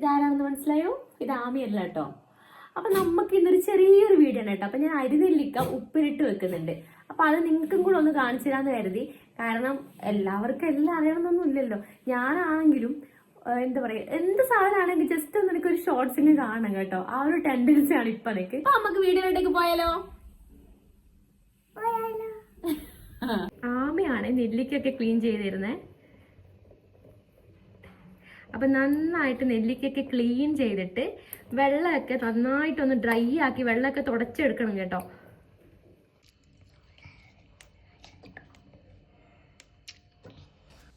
ഇതാരാണെന്ന് മനസ്സിലായോ? ഇത് ആമിയല്ല കേട്ടോ. അപ്പൊ നമുക്ക് ഇന്നൊരു ചെറിയൊരു വീഡിയോ ആണ് കേട്ടോ. അപ്പൊ ഞാൻ അരിനെല്ലിക്ക ഉപ്പിലിട്ട് വെക്കുന്നുണ്ട്. അപ്പൊ അത് നിങ്ങൾക്കും കൂടെ ഒന്ന് കാണിച്ചു തരാന്ന് കരുതി. കാരണം എല്ലാവർക്കും എല്ലാം അറിയണമെന്നൊന്നും ഇല്ലല്ലോ. ഞാനാണെങ്കിലും എന്താ പറയാ എന്ത് സാധനമാണെങ്കിൽ ജസ്റ്റ് ഒന്ന് എനിക്ക് ഒരു ഇങ്ങനെ കാണണം കേട്ടോ. ആ ഒരു ടെൻഡൻസി ആണ് ഇപ്പൊ എനിക്ക്. അപ്പൊ നമുക്ക് വീഡിയോയിലേക്ക് പോയാലോ? ആമയാണ് നെല്ലിക്കൊക്കെ ക്ലീൻ ചെയ്തിരുന്നേ. അപ്പൊ നന്നായിട്ട് നെല്ലിക്കൊക്കെ ക്ലീൻ ചെയ്തിട്ട് വെള്ളമൊക്കെ നന്നായിട്ടൊന്ന് ഡ്രൈ ആക്കി വെള്ളമൊക്കെ തുടച്ചെടുക്കണം കേട്ടോ.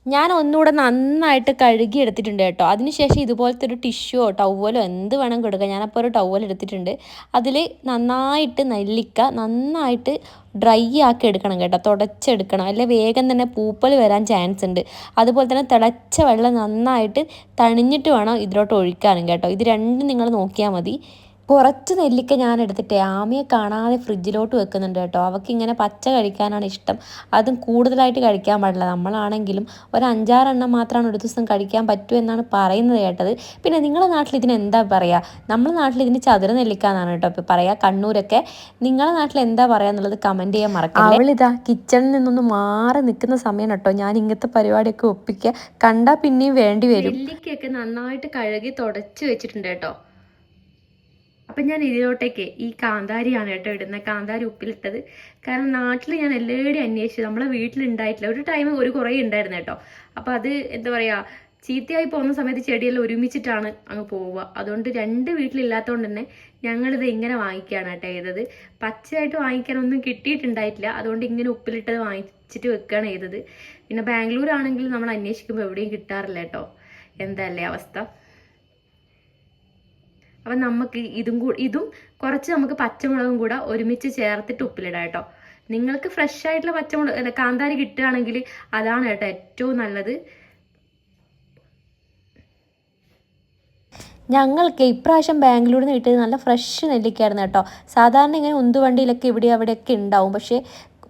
ഞാൻ ഒന്നുകൂടെ നന്നായിട്ട് കഴുകി എടുത്തിട്ടുണ്ട് കേട്ടോ. അതിനുശേഷം ഇതുപോലത്തെ ഒരു ടിഷ്യൂയോ ടവലോ എന്ത് വേണം കൊടുക്കാം ഞാനപ്പോൾ ഒരു ടവൽ എടുത്തിട്ടുണ്ട്. അതിൽ നന്നായിട്ട് നെല്ലിക്ക നന്നായിട്ട് ഡ്രൈ ആക്കി എടുക്കണം കേട്ടോ തുടച്ചെടുക്കണം. അല്ലെ വേഗം തന്നെ പൂപ്പൽ വരാൻ ചാൻസ് ഉണ്ട്. അതുപോലെ തന്നെ തിളച്ച വെള്ളം നന്നായിട്ട് തണിഞ്ഞിട്ട് വേണം ഇതിലോട്ട് ഒഴിക്കാനും കേട്ടോ. ഇത് രണ്ടും നിങ്ങൾ നോക്കിയാൽ മതി. കുറച്ച് നെല്ലിക്ക ഞാൻ എടുത്തിട്ട് ആമിയെ കാണാതെ ഫ്രിഡ്ജിലോട്ട് വെക്കുന്നുണ്ട് കേട്ടോ. അവൾക്ക് ഇങ്ങനെ പച്ച കഴിക്കാനാണ് ഇഷ്ടം. അതും കൂടുതലായിട്ട് കഴിക്കാൻ പാടില്ല. നമ്മളാണെങ്കിലും ഒരു അഞ്ചാറെണ്ണം മാത്രമാണ് ഒരു ദിവസം കഴിക്കാൻ പറ്റൂ എന്നാണ് പറയുന്നത് കേട്ടത്. പിന്നെ നിങ്ങളുടെ നാട്ടിൽ ഇതിന് എന്താ പറയുക നമ്മുടെ നാട്ടിൽ ഇതിന് ചതുര നെല്ലിക്ക എന്നാണ് കേട്ടോ ഇപ്പോൾ പറയുക കണ്ണൂരൊക്കെ നിങ്ങളുടെ നാട്ടിൽ എന്താ പറയുക എന്നുള്ളത് കമന്റ് ചെയ്യാൻ മറക്കാം അവളിതാ കിച്ചണിൽ നിന്നൊന്ന് മാറി നിൽക്കുന്ന സമയം കേട്ടോ. ഞാൻ ഇങ്ങനത്തെ പരിപാടിയൊക്കെ ഒപ്പിക്കുക. കണ്ടാൽ പിന്നെയും വേണ്ടി വരും. നെല്ലിക്കയൊക്കെ നന്നായിട്ട് കഴുകി തുടച്ച് വെച്ചിട്ടുണ്ട് കേട്ടോ. അപ്പൊ ഞാൻ ഇതിലോട്ടേക്ക് ഈ കാന്താരിയാണ് കേട്ടോ ഇടുന്നത് കാന്താരി ഉപ്പിലിട്ടത്. കാരണം നാട്ടിൽ ഞാൻ എല്ലാവരുടെയും അന്വേഷിച്ചു. നമ്മളെ വീട്ടിലുണ്ടായിട്ടില്ല. ഒരു ടൈം ഒരു കുറേ ഉണ്ടായിരുന്നു കേട്ടോ. അപ്പൊ അത് എന്താ പറയാ ചീത്തയായി പോകുന്ന സമയത്ത് ചെടിയെല്ലാം ഒരുമിച്ചിട്ടാണ് അങ്ങ് പോവുക. അതുകൊണ്ട് രണ്ട് വീട്ടിലില്ലാത്തതുകൊണ്ട് തന്നെ ഞങ്ങളിത് ഇങ്ങനെ വാങ്ങിക്കുകയാണ് കേട്ടോ ചെയ്തത്. പച്ചയായിട്ട് വാങ്ങിക്കാനൊന്നും കിട്ടിയിട്ടുണ്ടായിട്ടില്ല. അതുകൊണ്ട് ഇങ്ങനെ ഉപ്പിലിട്ടത് വാങ്ങിച്ചിട്ട് വെക്കുകയാണ് ചെയ്തത്. പിന്നെ ബാംഗ്ലൂർ ആണെങ്കിൽ നമ്മൾ അന്വേഷിക്കുമ്പോൾ എവിടെയും കിട്ടാറില്ല കേട്ടോ. എന്തല്ലേ അവസ്ഥ? അപ്പം നമുക്ക് ഇതും കൂ ഇതും കുറച്ച് നമുക്ക് പച്ചമുളകും കൂടെ ഒരുമിച്ച് ചേർത്തിട്ട് ഉപ്പിലിടാം കേട്ടോ. നിങ്ങൾക്ക് ഫ്രഷ് ആയിട്ടുള്ള പച്ചമുളക് കാന്താരി കിട്ടുകയാണെങ്കിൽ അതാണ് കേട്ടോ ഏറ്റവും നല്ലത്. ഞങ്ങൾക്ക് ഇപ്രാവശ്യം ബാംഗ്ലൂരിൽ നിന്ന് കിട്ടിയത് നല്ല ഫ്രഷ് നെല്ലിക്കായിരുന്നു കേട്ടോ. സാധാരണ ഇങ്ങനെ ഉന്തുവണ്ടിയിലൊക്കെ ഇവിടെ അവിടെയൊക്കെ ഉണ്ടാവും. പക്ഷേ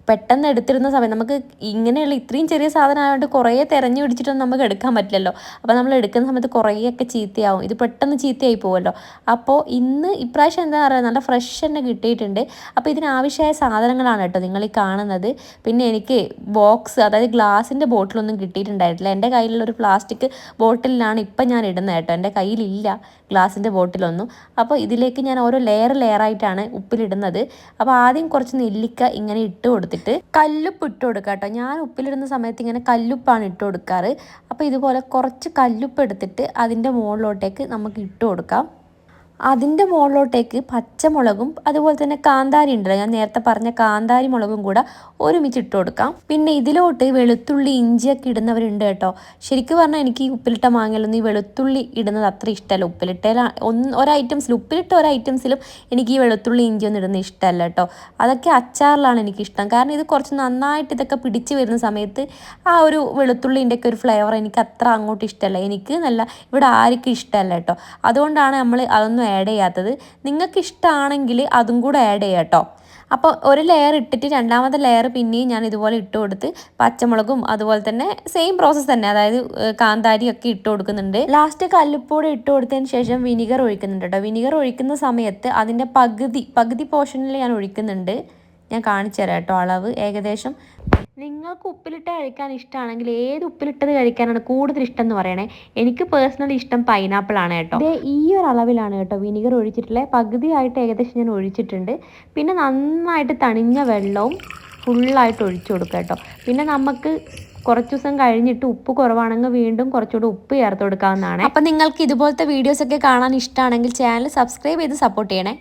പെട്ടെന്ന് എടുത്തിരുന്ന സമയം നമുക്ക് ഇങ്ങനെയുള്ള ഇത്രയും ചെറിയ സാധനം ആയതുകൊണ്ട് കുറേ തിരഞ്ഞു പിടിച്ചിട്ടൊന്നും നമുക്ക് എടുക്കാൻ പറ്റില്ലല്ലോ. അപ്പോൾ നമ്മൾ എടുക്കുന്ന സമയത്ത് കുറേയൊക്കെ ചീത്തയാവും. ഇത് പെട്ടെന്ന് ചീത്തയായി പോകുമല്ലോ അപ്പോൾ ഇന്ന് ഇപ്രാവശ്യം എന്താ പറയുക നല്ല ഫ്രഷ് തന്നെ കിട്ടിയിട്ടുണ്ട്. അപ്പോൾ ഇതിനാവശ്യമായ സാധനങ്ങളാണ് കേട്ടോ നിങ്ങൾ ഈ കാണുന്നത്. പിന്നെ എനിക്ക് ബോക്സ് അതായത് ഗ്ലാസിന്റെ ബോട്ടിലൊന്നും കിട്ടിയിട്ടുണ്ടായിട്ടില്ല. എന്റെ കയ്യിലുള്ള ഒരു പ്ലാസ്റ്റിക് ബോട്ടിലാണ് ഇപ്പം ഞാൻ ഇടുന്നത് കേട്ടോ. എന്റെ കയ്യിലില്ല. ഗ്ലാസിന്റെ ബോട്ടിലൊന്നും. അപ്പോൾ ഇതിലേക്ക് ഞാൻ ഓരോ ലെയർ ലെയറായിട്ടാണ് ഉപ്പിലിടുന്നത്. അപ്പോൾ ആദ്യം കുറച്ച് നെല്ലിക്ക ഇങ്ങനെ ഇട്ട് കൊടുത്തിട്ട് കല്ലുപ്പ് ഇട്ട് കൊടുക്കുക കേട്ടോ. ഞാൻ ഉപ്പിലിടുന്ന സമയത്ത് ഇങ്ങനെ കല്ലുപ്പാണ് ഇട്ട് കൊടുക്കാറ്. അപ്പോൾ ഇതുപോലെ കുറച്ച് കല്ലുപ്പ് എടുത്തിട്ട് അതിന്റെ മുകളിലോട്ടേക്ക് നമുക്ക് ഇട്ട് കൊടുക്കാം. അതിന്റെ മുകളിലോട്ടേക്ക് പച്ചമുളകും അതുപോലെ തന്നെ കാന്താരി ഉണ്ടല്ലോ ഞാൻ നേരത്തെ പറഞ്ഞ കാന്താരി മുളകും കൂടെ ഒരുമിച്ച് ഇട്ട് കൊടുക്കാം. പിന്നെ ഇതിലോട്ട് വെളുത്തുള്ളി ഇഞ്ചിയൊക്കെ ഇടുന്നവരുണ്ട് കേട്ടോ. ശരിക്കും പറഞ്ഞാൽ എനിക്ക് ഈ ഉപ്പിലിട്ട മാങ്ങയിലൊന്നും ഈ വെളുത്തുള്ളി ഇടുന്നത് അത്ര ഇഷ്ടമല്ല ഉപ്പിലിട്ട ഒന്ന് ഒരൈറ്റംസിൽ ഉപ്പിലിട്ട ഒരൈറ്റംസിലും എനിക്ക് ഈ വെളുത്തുള്ളി ഇഞ്ചി ഒന്നും ഇടുന്നത് ഇഷ്ടമല്ല കേട്ടോ. അതൊക്കെ അച്ചാറിലാണ് എനിക്കിഷ്ടം കാരണം ഇത് കുറച്ച് നന്നായിട്ട് ഇതൊക്കെ പിടിച്ച് വരുന്ന സമയത്ത് ആ ഒരു വെളുത്തുള്ളിന്റെ ഒക്കെ ഒരു ഫ്ലേവർ എനിക്ക് അത്ര അങ്ങോട്ട് ഇഷ്ടമല്ല എനിക്ക് നല്ല ഇവിടെ ആർക്കും ഇഷ്ടമല്ല കേട്ടോ. അതുകൊണ്ടാണ് നമ്മൾ അതൊന്നും ആഡ് ചെയ്യാത്തത് നിങ്ങൾക്ക് ഇഷ്ടമാണെങ്കിൽ അതും കൂടെ ആഡ് ചെയ്യാം കേട്ടോ. അപ്പോൾ ഒരു ലെയർ ഇട്ടിട്ട് രണ്ടാമത്തെ ലെയർ പിന്നെയും ഞാൻ ഇതുപോലെ ഇട്ട് കൊടുത്ത് പച്ചമുളകും അതുപോലെ തന്നെ സെയിം പ്രോസസ്സ് തന്നെ അതായത് കാന്താരിയൊക്കെ ഇട്ട് കൊടുക്കുന്നുണ്ട്. ലാസ്റ്റ് കല്ലുപ്പൂടെ ഇട്ട് കൊടുത്തതിന് ശേഷം വിനിഗർ ഒഴിക്കുന്നുണ്ട് കേട്ടോ. വിനിഗർ ഒഴിക്കുന്ന സമയത്ത് അതിന്റെ പകുതി പകുതി പോർഷനിൽ ഞാൻ ഒഴിക്കുന്നുണ്ട്. ഞാൻ കാണിച്ചു തരാം കേട്ടോ അളവ്. ഏകദേശം നിങ്ങൾക്ക് ഉപ്പിലിട്ട് കഴിക്കാൻ ഇഷ്ടമാണെങ്കിൽ ഏത് ഉപ്പിലിട്ടത് കഴിക്കാനാണ് കൂടുതൽ ഇഷ്ടം എന്ന് പറയണേ? എനിക്ക് പേഴ്സണലി ഇഷ്ടം പൈനാപ്പിൾ ആണ് കേട്ടോ. ഈ ഒരു അളവിലാണ് കേട്ടോ വിനിഗർ ഒഴിച്ചിട്ടുള്ളത് പകുതിയായിട്ട് ഏകദേശം ഞാൻ ഒഴിച്ചിട്ടുണ്ട്. പിന്നെ നന്നായിട്ട് തണിഞ്ഞ വെള്ളവും ഫുള്ളായിട്ട് ഒഴിച്ചു കൊടുക്കുക കേട്ടോ. പിന്നെ നമുക്ക് കുറച്ച് ദിവസം കഴിഞ്ഞിട്ട് ഉപ്പ് കുറവാണെങ്കിൽ വീണ്ടും കുറച്ചുകൂടി ഉപ്പ് ചേർത്ത് കൊടുക്കാവുന്നതാണ്. അപ്പം നിങ്ങൾക്ക് ഇതുപോലത്തെ വീഡിയോസൊക്കെ കാണാൻ ഇഷ്ടമാണെങ്കിൽ ചാനൽ സബ്സ്ക്രൈബ് ചെയ്ത് സപ്പോർട്ട് ചെയ്യണേ.